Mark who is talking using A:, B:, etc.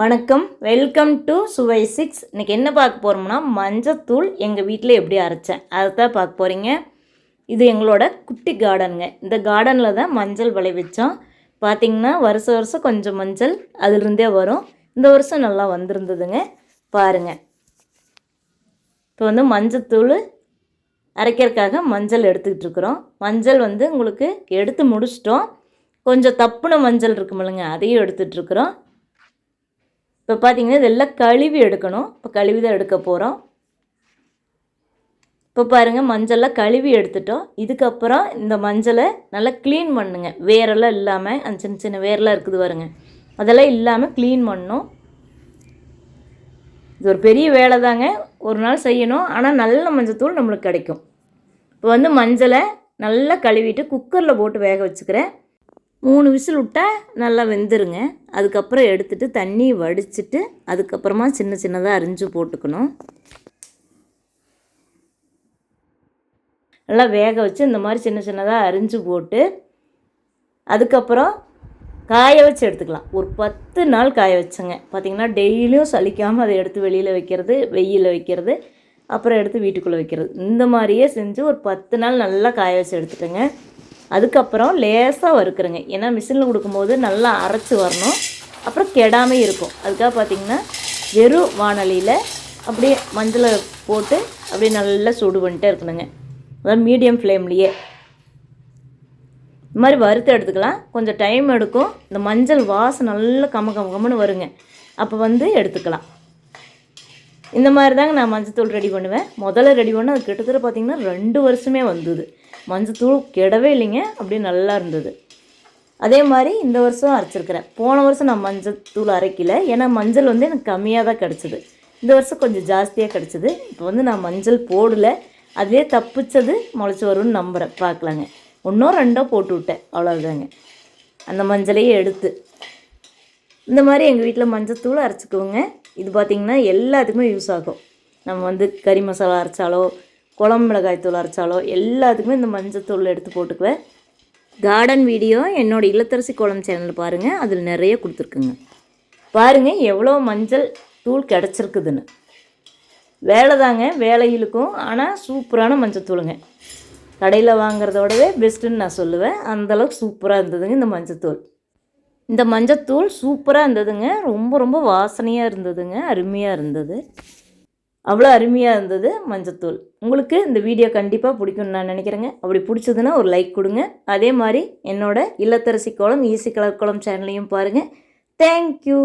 A: வணக்கம். Welcome to சுவை six இன்றைக்கி என்ன பார்க்க போகிறோம்னா மஞ்சத்தூள் எங்கள் வீட்டில் எப்படி அரைச்சேன்? அதை தான் பார்க்க போகிறீங்க இது எங்களோட குட்டி கார்டனுங்க இந்த கார்டனில் தான் மஞ்சள் விளைவிச்சோம். பார்த்திங்கன்னா வருஷம் வருஷம் கொஞ்சம் மஞ்சள் அதிலிருந்தே வரும். இந்த வருஷம் நல்லா வந்திருந்ததுங்க. பாருங்கள் இப்போ வந்து மஞ்சத்தூள் அரைக்கிறதுக்காக மஞ்சள் எடுத்துக்கிட்டு இருக்கிறோம். மஞ்சள் வந்து உங்களுக்கு எடுத்து முடிச்சிட்டோம். கொஞ்சம் தப்புன மஞ்சள் இருக்குமில்லைங்க. அதையும் எடுத்துகிட்ருக்குறோம் இப்போ பார்த்தீங்கன்னா இதெல்லாம் கழுவி எடுக்கணும். இப்போ கழுவி தான் எடுக்க போகிறோம் இப்போ பாருங்கள் மஞ்சள்லாம் கழுவி எடுத்துட்டோம். இதுக்கப்புறம் இந்த மஞ்சளை நல்லா க்ளீன் பண்ணுங்க. வேரெல்லாம் இல்லாமல் அந்த சின்ன சின்ன வேரெல்லாம் இருக்குது பாருங்க. அதெல்லாம் இல்லாமல் க்ளீன் பண்ணணும் இது ஒரு பெரிய வேலை தாங்க. ஒரு நாள் செய்யணும். ஆனால் நல்ல மஞ்சத்தூள் நம்மளுக்கு கிடைக்கும். இப்போ வந்து மஞ்சளை நல்லா கழுவிட்டு குக்கரில் போட்டு வேக வச்சுக்கிறேன். மூணு விசில் விட்டால் நல்லா வெந்துருங்க. அதுக்கப்புறம் எடுத்துட்டு தண்ணி வடிச்சிட்டு அதுக்கப்புறமா சின்ன சின்னதாக அரிஞ்சு போட்டுக்கணும். நல்லா வேக வச்சு இந்த மாதிரி சின்ன சின்னதாக அரிஞ்சு போட்டு அதுக்கப்புறம் காய வச்சு எடுத்துக்கலாம். ஒரு பத்து நாள் காய வச்சேங்க. பார்த்திங்கன்னா டெய்லியும் சலிக்காமல் அதை எடுத்து வெளியில் வைக்கிறது வெயிலில் வைக்கிறது அப்புறம் எடுத்து வீட்டுக்குள்ளே வைக்கிறது. இந்த மாதிரியே செஞ்சு ஒரு பத்து நாள் நல்லா காய வச்சு எடுத்துட்டேங்க. அதுக்கப்புறம் லேசாக வறுக்கிறேங்க. ஏன்னா மிஷினில் கொடுக்கும்போது நல்லா அரைச்சி வரணும். அப்புறம் கெடாமல் இருக்கும். அதுக்காக பார்த்திங்கன்னா வெறும் வானலியில் அப்படியே மஞ்சளை போட்டு அப்படியே நல்லா சூடு பண்ணிட்டே இருக்கணுங்க. அதாவது மீடியம் ஃப்ளேம்லேயே. இந்த மாதிரி வறுத்து எடுத்துக்கலாம். கொஞ்சம் டைம் எடுக்கும். இந்த மஞ்சள் வாசம் நல்லா கம கம கம்னு வருங்க. அப்போ வந்து எடுத்துக்கலாம். இந்த மாதிரி தாங்க நான் மஞ்சள் தூள் ரெடி பண்ணுவேன். முதல்ல ரெடி பண்ண அது கிட்டத்தட்ட பார்த்திங்கன்னா ரெண்டு வருஷமே வந்தது. மஞ்சத்தூள் கெடவே இல்லைங்க அப்படியே நல்லா இருந்தது. அதே மாதிரி இந்த வருஷம் அரைச்சிருக்கிறேன். போன வருஷம் நான் மஞ்சத்தூள் அரைக்கல. ஏன்னா மஞ்சள் வந்து எனக்கு கம்மியாக தான் கிடச்சிது. இந்த வருஷம் கொஞ்சம் ஜாஸ்தியாக கிடச்சிது. இப்போ வந்து நான் மஞ்சள் போடல. அதுவே தப்பிச்சது முளைச்சி வரும்னு நம்புகிறேன் பார்க்கலாங்க. ஒன்றோ ரெண்டோ போட்டு விட்டேன். அவ்வளோதாங்க அந்த மஞ்சளையே எடுத்து. இந்த மாதிரி எங்கள் வீட்டில் மஞ்சத்தூள் அரைச்சிக்குவோங்க. இது பார்த்திங்கன்னா எல்லாத்துக்குமே யூஸ் ஆகும். நம்ம வந்து கறி மசாலா அரைச்சாலோ குழம்பு மிளகாய் தூள் அரைச்சாலோ எல்லாத்துக்குமே இந்த மஞ்சத்தூள் எடுத்து போட்டுக்குவேன். கார்டன் வீடியோ என்னோட இல்லத்தரசி குளம் சேனல் பாருங்கள் அதில் நிறைய கொடுத்துருக்குங்க. பாருங்கள் எவ்வளோ மஞ்சள் தூள் கிடச்சிருக்குதுன்னு. வேலை தாங்க வேலை இழுக்கும் ஆனால் சூப்பரான மஞ்சத்தூளுங்க கடையில் வாங்குறதோடவே பெஸ்ட்டுன்னு நான் சொல்லுவேன். அந்தளவுக்கு சூப்பராக இருந்ததுங்க இந்த மஞ்சத்தூள் இந்த மஞ்சத்தூள் சூப்பராக இருந்ததுங்க. ரொம்ப ரொம்ப வாசனையாக இருந்ததுங்க. அருமையாக இருந்தது. அவ்வளோ அருமையாக இருந்தது மஞ்சத்தூள். உங்களுக்கு இந்த வீடியோ கண்டிப்பாக பிடிக்கும்னு நான் நினைக்கிறேங்க. அப்படி பிடிச்சதுன்னா ஒரு லைக் கொடுங்க. அதே மாதிரி என்னோடய இல்லத்தரசி கோலம் ஈசி கலர் குளம் சேனலையும் பாருங்கள் தேங்க்யூ